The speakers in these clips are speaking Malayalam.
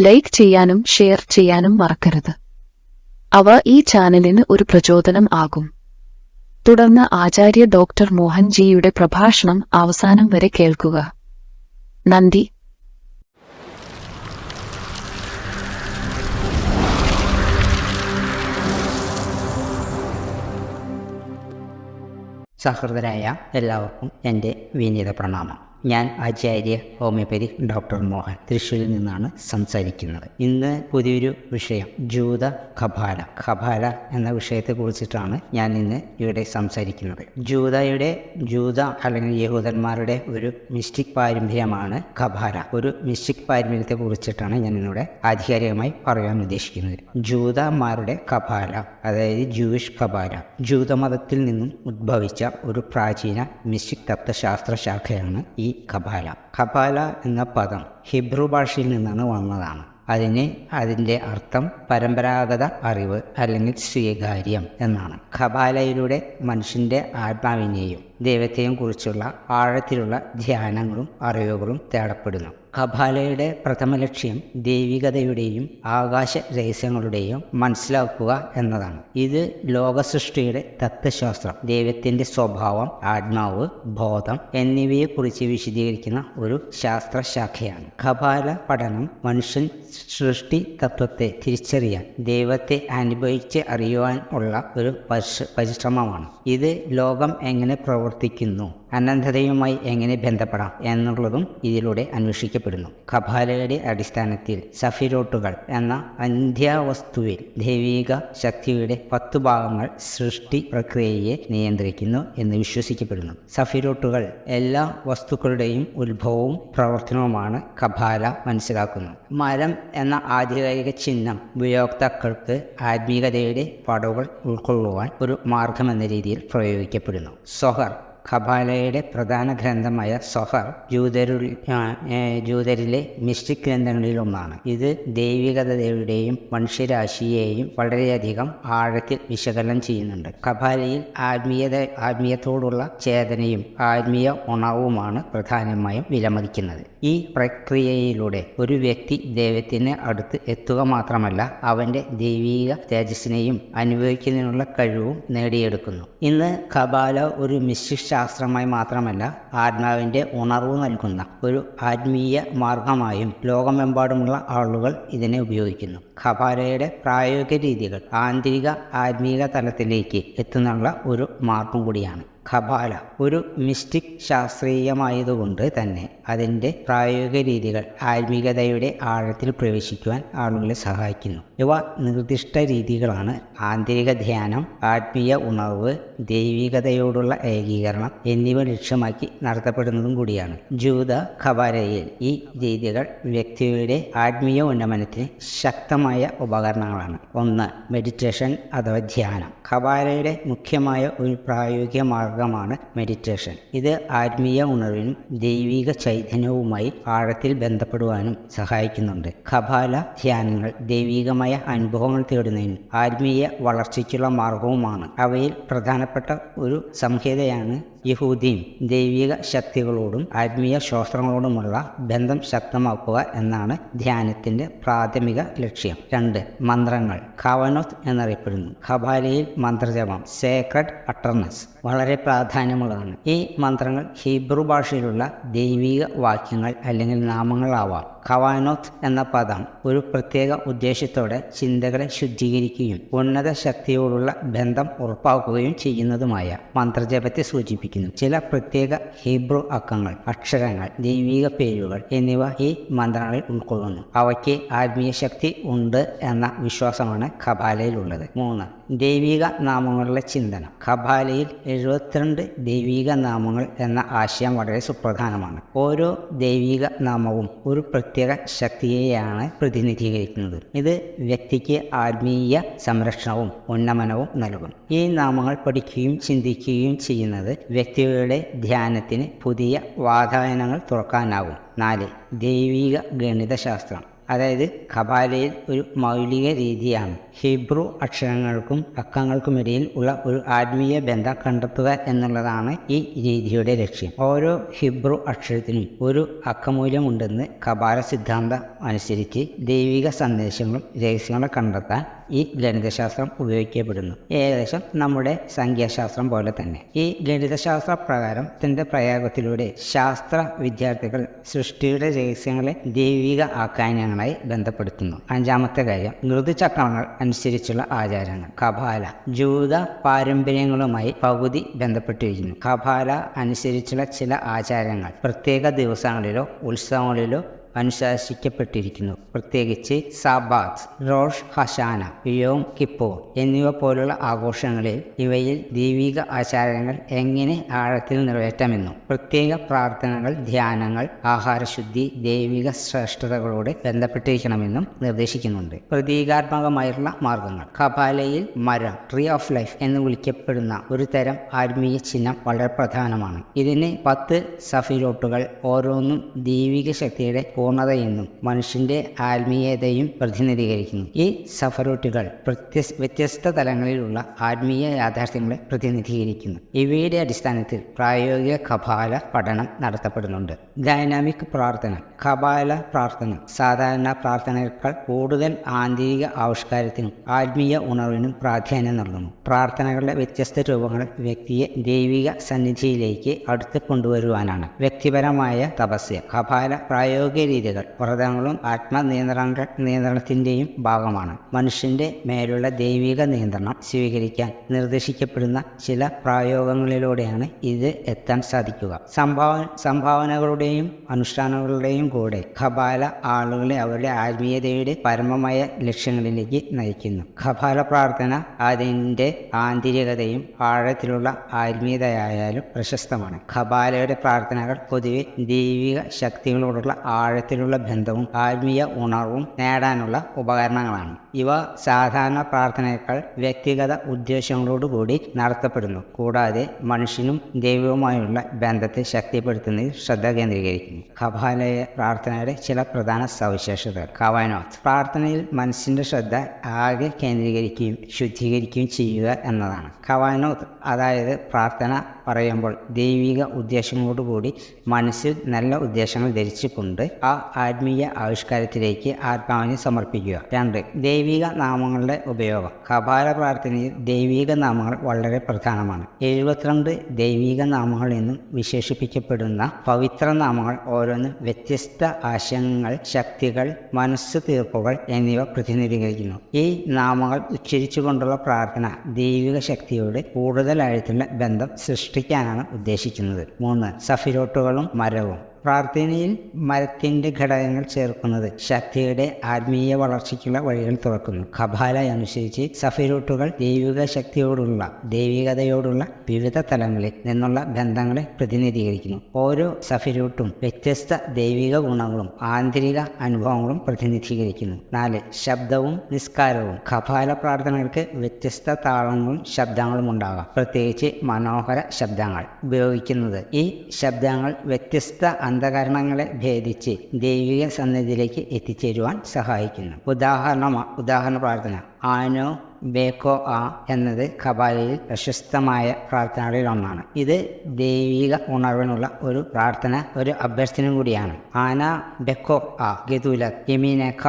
ലൈക്ക് ചെയ്യാനും ഷെയർ ചെയ്യാനും മറക്കരുത്. അവ ഈ ചാനലിന് ഒരു പ്രചോദനം ആകും. തുടർന്ന് ആചാര്യ ഡോക്ടർ മോഹൻജിയുടെ പ്രഭാഷണം അവസാനം വരെ കേൾക്കുക. നന്ദി. സഹൃദരായ എല്ലാവർക്കും എന്റെ വിനീത പ്രണാമം. ഞാൻ ആചാര്യ ഹോമിയോപ്പതി ഡോക്ടർ മോഹൻ തൃശ്ശൂരിൽ നിന്നാണ് സംസാരിക്കുന്നത്. ഇന്ന് പുതിയൊരു വിഷയം ജൂത ഖബാല. ഖബാല എന്ന വിഷയത്തെ കുറിച്ചിട്ടാണ് ഞാൻ ഇന്ന് ഇവിടെ സംസാരിക്കുന്നത്. ജൂതയുടെ ജൂത അല്ലെങ്കിൽ യഹൂദന്മാരുടെ ഒരു മിസ്റ്റിക് പാരമ്പര്യമാണ് ഖബാല. ഒരു മിസ്റ്റിക് പാരമ്പര്യത്തെ കുറിച്ചിട്ടാണ് ഞാൻ ഇന്നിവിടെ ആധികാരികമായി പറയാൻ ഉദ്ദേശിക്കുന്നത്. ജൂതന്മാരുടെ ഖബാല അതായത് ജൂയിഷ് ഖബാല ജൂതമതത്തിൽ നിന്നും ഉദ്ഭവിച്ച ഒരു പ്രാചീന മിസ്റ്റിക് തത്വശാസ്ത്ര ശാഖയാണ് ഈ ഖബാല ഖബാല എന്ന പദം ഹിബ്രു ഭാഷയിൽ നിന്നാണ് വന്നതാണ്. അതിന് അതിന്റെ അർത്ഥം പരമ്പരാഗത അറിവ് അല്ലെങ്കിൽ സ്വീകാര്യം എന്നാണ്. ഖബാലയിലൂടെ മനുഷ്യന്റെ ആത്മാവിനെയും ദൈവത്തെയും കുറിച്ചുള്ള ആഴത്തിലുള്ള ധ്യാനങ്ങളും അറിവുകളും തേടപ്പെടുന്നു. ഖബാലയുടെ പ്രഥമ ലക്ഷ്യം ദൈവികതയുടെയും ആകാശ രഹസ്യങ്ങളുടെയും മനസ്സിലാക്കുക എന്നതാണ്. ഇത് ലോകസൃഷ്ടിയുടെ തത്വശാസ്ത്രം ദൈവത്തിന്റെ സ്വഭാവം ആത്മാവ് ബോധം എന്നിവയെക്കുറിച്ച് വിശദീകരിക്കുന്ന ഒരു ശാസ്ത്രശാഖയാണ്. ഖബാല പഠനം മനുഷ്യൻ സൃഷ്ടി തത്വത്തെ തിരിച്ചറിയാൻ ദൈവത്തെ അനുഭവിച്ച് അറിയുവാൻ ഉള്ള ഒരു പരിശ പരിശ്രമമാണ്. ഇത് ലോകം എങ്ങനെ പ്രവർത്തിക്കുന്നു. അനന്തതയുമായി എങ്ങനെ ബന്ധപ്പെടാം എന്നുള്ളതും ഇതിലൂടെ അന്വേഷിക്കപ്പെടുന്നു. ഖബാലയുടെ അടിസ്ഥാനത്തിൽ സഫിരോട്ടുകൾ എന്ന അന്ധ്യാവസ്തുവിൽ ദൈവിക ശക്തിയുടെ പത്തു ഭാഗങ്ങൾ സൃഷ്ടി പ്രക്രിയയെ നിയന്ത്രിക്കുന്നു എന്ന് വിശ്വസിക്കപ്പെടുന്നു. സഫിരോട്ടുകൾ എല്ലാ വസ്തുക്കളുടെയും ഉത്ഭവവും പ്രവർത്തനവുമാണ് ഖബാല മനസ്സിലാക്കുന്നു. മരം എന്ന ആധികാരിക ചിഹ്നം ഉപയോക്താക്കൾക്ക് ആത്മീകതയുടെ പടവുകൾ ഉൾക്കൊള്ളുവാൻ ഒരു മാർഗമെന്ന രീതിയിൽ പ്രയോഗിക്കപ്പെടുന്നു. സൊഹർ ഖബാലയുടെ പ്രധാന ഗ്രന്ഥമായ സൊഹർ ജൂതരു ജൂതരിലെ മിസ്റ്റിക് ഗ്രന്ഥങ്ങളിൽ ഒന്നാണ് ഇത് ദൈവികതയുടെയും മനുഷ്യരാശിയെയും വളരെയധികം ആഴത്തിൽ വിശകലനം ചെയ്യുന്നുണ്ട്. ഖബാലയിൽ ആത്മീയത ആത്മീയത്തോടുള്ള ചേതനയും ആത്മീയ ഉണർവുമാണ് പ്രധാനമായും വിലമതിക്കുന്നത്. ഈ പ്രക്രിയയിലൂടെ ഒരു വ്യക്തി ദൈവത്തിന് അടുത്ത് എത്തുക മാത്രമല്ല അവന്റെ ദൈവീക തേജസ്സിനെയും അനുഭവിക്കുന്നതിനുള്ള കഴിവും നേടിയെടുക്കുന്നു. ഇന്ന് ഖബാല ഒരു മിസ്റ്റിക് ശാസ്ത്രമായി മാത്രമല്ല ആത്മാവിന്റെ ഉണർവ് നൽകുന്ന ഒരു ആത്മീയ മാർഗമായും ലോകമെമ്പാടുമുള്ള ആളുകൾ ഇതിനെ ഉപയോഗിക്കുന്നു. ഖബാലയുടെ പ്രായോഗിക രീതികൾ ആന്തരിക ആത്മീയ തലത്തിലേക്ക് എത്തുന്നുള്ള ഒരു മാർഗം കൂടിയാണ്. ഖബാല ഒരു മിസ്റ്റിക് ശാസ്ത്രീയമായതുകൊണ്ട് തന്നെ അതിന്റെ പ്രായോഗിക രീതികൾ ആത്മീകതയുടെ ആഴത്തിൽ പ്രവേശിക്കുവാൻ ആളുകളെ സഹായിക്കുന്നു. ഇവ നിർദ്ദിഷ്ട രീതികളാണ്. ആന്തരിക ധ്യാനം ആത്മീയ ഉണർവ് ദൈവികതയോടുള്ള ഏകീകരണം എന്നിവ ലക്ഷ്യമാക്കി നടത്തപ്പെടുന്നതും കൂടിയാണ്. ജൂത ഖബാലയിൽ ഈ രീതികൾ വ്യക്തിയുടെ ആത്മീയ ഉന്നമനത്തിന് ശക്തമായ ഉപകരണങ്ങളാണ്. ഒന്ന് മെഡിറ്റേഷൻ അഥവാ ധ്യാനം. ഖബാലയുടെ മുഖ്യമായ ഒരു പ്രായോഗിക മാർഗമാണ് മെഡിറ്റേഷൻ ഇത് ആത്മീയ ഉണർവിനും ദൈവിക ചൈതന്യവുമായി ആഴത്തിൽ ബന്ധപ്പെടുവാനും സഹായിക്കുന്നുണ്ട്. ഖബാല ധ്യാനങ്ങൾ ദൈവികമായ അനുഭവങ്ങൾ തേടുന്നതിനും ആത്മീയ വളർച്ചയ്ക്കുള്ള മാർഗവുമാണ്. അവയിൽ പ്രധാനപ്പെട്ട ഒരു സംഹിതയാണ് യഹൂദിയും ദൈവിക ശക്തികളോടും ആത്മീയ ശാസ്ത്രങ്ങളോടുമുള്ള ബന്ധം ശക്തമാക്കുക എന്നാണ് ധ്യാനത്തിന്റെ പ്രാഥമിക ലക്ഷ്യം. രണ്ട് മന്ത്രങ്ങൾ. ഖവനോത്ത് എന്നറിയപ്പെടുന്നു. ഖബാലയിൽ മന്ത്രജപം. സേക്രഡ് അട്ടർനസ് വളരെ പ്രാധാന്യമുള്ളതാണ്. ഈ മന്ത്രങ്ങൾ ഹീബ്രു ഭാഷയിലുള്ള ദൈവിക വാക്യങ്ങൾ അല്ലെങ്കിൽ നാമങ്ങളാവാം. ഖവാനോത്ത് എന്ന പദം ഒരു പ്രത്യേക ഉദ്ദേശത്തോടെ ചിന്തകളെ ശുദ്ധീകരിക്കുകയും ഉന്നത ശക്തിയോടുള്ള ബന്ധം ഉറപ്പാക്കുകയും ചെയ്യുന്നതുമായ മന്ത്രജപത്തെ സൂചിപ്പിക്കുന്നു ചില പ്രത്യേക ഹീബ്രു അക്കങ്ങൾ അക്ഷരങ്ങൾ ദൈവിക പേരുകൾ എന്നിവ ഈ മന്ത്രങ്ങളിൽ ഉൾക്കൊള്ളുന്നു. അവയ്ക്ക് ആത്മീയ ശക്തി ഉണ്ട് എന്ന വിശ്വാസമാണ് ഖബാലയിലുള്ളത്. മൂന്ന് ദൈവിക നാമങ്ങളുടെ ചിന്തനം. ഖബാലയിൽ എഴുപത്തിരണ്ട് ദൈവിക നാമങ്ങൾ എന്ന ആശയം വളരെ സുപ്രധാനമാണ്. ഓരോ ദൈവിക നാമവും ഒരു പ്രത്യേക ശക്തിയെയാണ് പ്രതിനിധീകരിക്കുന്നത്. ഇത് വ്യക്തിക്ക് ആത്മീയ സംരക്ഷണവും ഉന്നമനവും നൽകും. ഈ നാമങ്ങൾ പഠിക്കുകയും ചിന്തിക്കുകയും ചെയ്യുന്നത് വ്യക്തികളുടെ ധ്യാനത്തിന് പുതിയ വാതായനങ്ങൾ തുറക്കാനാകും. നാല് ദൈവിക ഗണിതശാസ്ത്രം. അതായത് ഖബാലയിൽ ഒരു മൗലിക രീതിയാണ്. ഹിബ്രു അക്ഷരങ്ങൾക്കും അക്കങ്ങൾക്കുമിടയിൽ ഉള്ള ഒരു ആത്മീയ ബന്ധം കണ്ടെത്തുക എന്നുള്ളതാണ് ഈ രീതിയുടെ ലക്ഷ്യം. ഓരോ ഹിബ്രു അക്ഷരത്തിനും ഒരു അക്കമൂല്യമുണ്ടെന്ന് ഖബാല സിദ്ധാന്തം അനുസരിച്ച് ദൈവിക സന്ദേശങ്ങളും രഹസ്യങ്ങളും കണ്ടെത്താൻ ഈ ഗണിതശാസ്ത്രം ഉപയോഗിക്കപ്പെടുന്നു. ഏകദേശം നമ്മുടെ സംഖ്യാശാസ്ത്രം പോലെ തന്നെ. ഈ ഗണിതശാസ്ത്ര തന്റെ പ്രയോഗത്തിലൂടെ ശാസ്ത്ര വിദ്യാർത്ഥികൾ സൃഷ്ടിയുടെ രഹസ്യങ്ങളെ ദൈവിക ആഖ്യാനങ്ങളായി ബന്ധപ്പെടുത്തുന്നു. അഞ്ചാമത്തെ കാര്യം ഋതുചക്രങ്ങൾ അനുസരിച്ചുള്ള ആചാരങ്ങൾ. കപാല ജൂത പാരമ്പര്യങ്ങളുമായി പകുതി ബന്ധപ്പെട്ടിരിക്കുന്നു. കപാല അനുസരിച്ചുള്ള ചില ആചാരങ്ങൾ പ്രത്യേക ദിവസങ്ങളിലോ ഉത്സവങ്ങളിലോ അനുശാസിക്കപ്പെട്ടിരിക്കുന്നു. പ്രത്യേകിച്ച് സാബാത്ത് റോഷ് ഹഷാന യോം കിപ്പോ എന്നിവ പോലുള്ള ആഘോഷങ്ങളിൽ ഇവയിൽ ദൈവിക ആചാരങ്ങൾ എങ്ങനെ ആഴത്തിൽ നിറവേറ്റാമെന്നും പ്രത്യേക പ്രാർത്ഥനകൾ ധ്യാനങ്ങൾ ആഹാരശുദ്ധി ദൈവിക ശ്രേഷ്ഠതകളോട് ബന്ധപ്പെട്ടിരിക്കണമെന്നും നിർദ്ദേശിക്കുന്നുണ്ട്. പ്രതീകാത്മകമായിട്ടുള്ള മാർഗങ്ങൾ. കപാലയിൽ മരം ട്രീ ഓഫ് ലൈഫ് എന്ന് വിളിക്കപ്പെടുന്ന ഒരു തരം ആത്മീയ ചിഹ്നം വളരെ പ്രധാനമാണ്. ഇതിന് പത്ത് സഫിലോട്ടുകൾ ഓരോന്നും ദൈവിക ശക്തിയുടെ പൂർണതയെന്നും മനുഷ്യന്റെ ആത്മീയതയും പ്രതിനിധീകരിക്കുന്നു. ഈ സഫറൂട്ടുകൾ വ്യത്യസ്ത തലങ്ങളിലുള്ള ആത്മീയ യാഥാർത്ഥ്യങ്ങളെ പ്രതിനിധീകരിക്കുന്നു. ഇവയുടെ അടിസ്ഥാനത്തിൽ പ്രായോഗിക കപാല പഠനം നടത്തപ്പെടുന്നുണ്ട്. ഡൈനാമിക് പ്രാർത്ഥന കപാല പ്രാർത്ഥന സാധാരണ പ്രാർത്ഥനയേക്കാൾ കൂടുതൽ ആന്തരിക ആവിഷ്കാരത്തിനും ആത്മീയ ഉണർവിനും പ്രാധാന്യം നൽകുന്നു. പ്രാർത്ഥനകളുടെ വ്യത്യസ്ത രൂപങ്ങൾ വ്യക്തിയെ ദൈവിക സന്നിധിയിലേക്ക് അടുത്ത് കൊണ്ടുവരുവാനാണ് വ്യക്തിപരമായ തപസ്യ കപാല പ്രായോഗിക രീതികൾ. വ്രതങ്ങളും ആത്മനിയന്ത്രണ നിയന്ത്രണത്തിന്റെയും ഭാഗമാണ്. മനുഷ്യന്റെ മേലുള്ള ദൈവിക നിയന്ത്രണം സ്വീകരിക്കാൻ നിർദ്ദേശിക്കപ്പെടുന്ന ചില പ്രായോഗങ്ങളിലൂടെയാണ് ഇത് എത്താൻ സാധിക്കുക. സംഭാവന സംഭാവനകളുടെയും അനുഷ്ഠാനങ്ങളുടെയും കൂടെ ഖബാല ആളുകളെ അവരുടെ ആത്മീയതയുടെ പരമമായ ലക്ഷ്യങ്ങളിലേക്ക് നയിക്കുന്നു. ഖബാല പ്രാർത്ഥന അതിന്റെ ആന്തരികതയും ആഴത്തിലുള്ള ആത്മീയതയായാലും പ്രശസ്തമാണ്. ഖബാലയുടെ പ്രാർത്ഥനകൾ പൊതുവെ ദൈവിക ശക്തികളോടുള്ള ആഴത്തിലുള്ള ബന്ധവും ആത്മീയ ഉണർവും നേടാനുള്ള ഉപകരണങ്ങളാണ്. ഇവ സാധാരണ പ്രാർത്ഥനയേക്കാൾ വ്യക്തിഗത ഉദ്ദേശങ്ങളോടുകൂടി നടത്തപ്പെടുന്നു. കൂടാതെ മനുഷ്യനും ദൈവവുമായുള്ള ബന്ധത്തെ ശക്തിപ്പെടുത്തുന്നതിൽ ശ്രദ്ധ കേന്ദ്രീകരിക്കുന്നു. കപാലയ പ്രാർത്ഥനയുടെ ചില പ്രധാന സവിശേഷതകൾ. കവാനോത്ത്. പ്രാർത്ഥനയിൽ മനസ്സിന്റെ ശ്രദ്ധ ആകെ കേന്ദ്രീകരിക്കുകയും ശുദ്ധീകരിക്കുകയും ചെയ്യുക എന്നതാണ്. കവാനോത്ത് അതായത് പ്രാർത്ഥന പറയുമ്പോൾ ദൈവിക ഉദ്ദേശങ്ങളോടുകൂടി മനസ്സിൽ നല്ല ഉദ്ദേശങ്ങൾ ധരിച്ചുകൊണ്ട് ആ ആത്മീയ ആവിഷ്കാരത്തിലേക്ക് ആത്മാവിനെ സമർപ്പിക്കുക. രണ്ട് ദൈവിക നാമങ്ങളുടെ ഉപയോഗം. കപാല പ്രാർത്ഥനയിൽ ദൈവിക നാമങ്ങൾ വളരെ പ്രധാനമാണ്. എഴുപത്തിരണ്ട് ദൈവിക നാമങ്ങൾ എന്നും വിശേഷിപ്പിക്കപ്പെടുന്ന പവിത്ര നാമങ്ങൾ ഓരോന്ന് വ്യത്യസ്ത ആശയങ്ങൾ ശക്തികൾ മനസ്സ് തീർപ്പുകൾ എന്നിവ പ്രതിനിധീകരിക്കുന്നു. ഈ നാമങ്ങൾ ഉച്ചരിച്ചുകൊണ്ടുള്ള പ്രാർത്ഥന ദൈവിക ശക്തിയോട് കൂടുതലായിട്ടുള്ള ബന്ധം സൃഷ്ടിക്കാനാണ് ഉദ്ദേശിക്കുന്നത്. മൂന്ന് സഫിരോട്ടുകളും മരവും. പ്രാർത്ഥനയിൽ മരത്തിന്റെ ഘടകങ്ങൾ ചേർക്കുന്നത് ശക്തിയുടെ ആത്മീയ വളർച്ചയ്ക്കുള്ള വഴികൾ തുറക്കുന്നു. ഖബാല അനുസരിച്ച് സഫിരൂട്ടുകൾ ദൈവിക ശക്തിയോടുള്ള ദൈവികതയോടുള്ള വിവിധ തലങ്ങളിൽ നിന്നുള്ള ബന്ധങ്ങളെ പ്രതിനിധീകരിക്കുന്നു. ഓരോ സഫിരൂട്ടും വ്യത്യസ്ത ദൈവിക ഗുണങ്ങളും ആന്തരിക അനുഭവങ്ങളും പ്രതിനിധീകരിക്കുന്നു. നാല് ശബ്ദവും നിസ്കാരവും. ഖബാല പ്രാർത്ഥനകൾക്ക് വ്യത്യസ്ത താളങ്ങളും ശബ്ദങ്ങളും ഉണ്ടാകാം. പ്രത്യേകിച്ച് മനോഹര ശബ്ദങ്ങൾ ഉപയോഗിക്കുന്നത് ഈ ശബ്ദങ്ങൾ വ്യത്യസ്ത അന്ധകരണങ്ങളെ ഭേദിച്ച് ദൈവിക സന്നിധിയിലേക്ക് എത്തിച്ചേരുവാൻ സഹായിക്കുന്നു. ഉദാഹരണ ഉദാഹരണ പ്രാർത്ഥന. ആനോ ബേക്കോ ആ എന്നത് കബാലയിൽ പ്രശസ്തമായ പ്രാർത്ഥനകളിൽ ഒന്നാണ് ഇത് ദൈവിക ഉണർവിനുള്ള ഒരു പ്രാർത്ഥന ഒരു അഭ്യർത്ഥന കൂടിയാണ്. ആന ബെക്കോ ആ ഗതുലത് യമീനഖ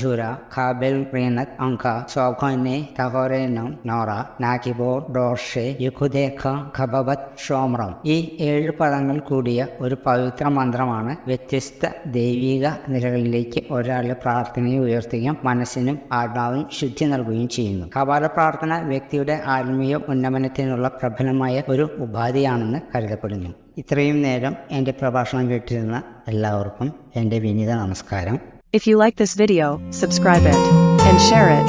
ഝുര ഖാബെൽ റീനത് അങ്ക സോഖോനെ തഹോറേനം നോറ നാക്കിബോ ഡോർഷെ യുഖുദേഖ ഖബബത് ഷോമ്രം. ഈ ഏഴ് പദങ്ങൾ കൂടിയ ഒരു പവിത്ര മന്ത്രമാണ് വ്യത്യസ്ത ദൈവിക നിലകളിലേക്ക് ഒരാളുടെ പ്രാർത്ഥനയെ ഉയർത്തുകയും മനസ്സിനും ആത്മാവിനും ശുദ്ധി നൽകുകയും ചെയ്യുന്നു. കപാല പ്രാർത്ഥന വ്യക്തിയുടെ ആത്മീയ ഉന്നമനത്തിനുള്ള പ്രബലമായ ഒരു ഉപാധിയാണെന്ന് കരുതപ്പെടുന്നു. ഇത്രയും നേരം എന്റെ പ്രഭാഷണം കേട്ടിരുന്ന എല്ലാവർക്കും എന്റെ വിനീത നമസ്കാരം. If you like this video subscribe it and share it.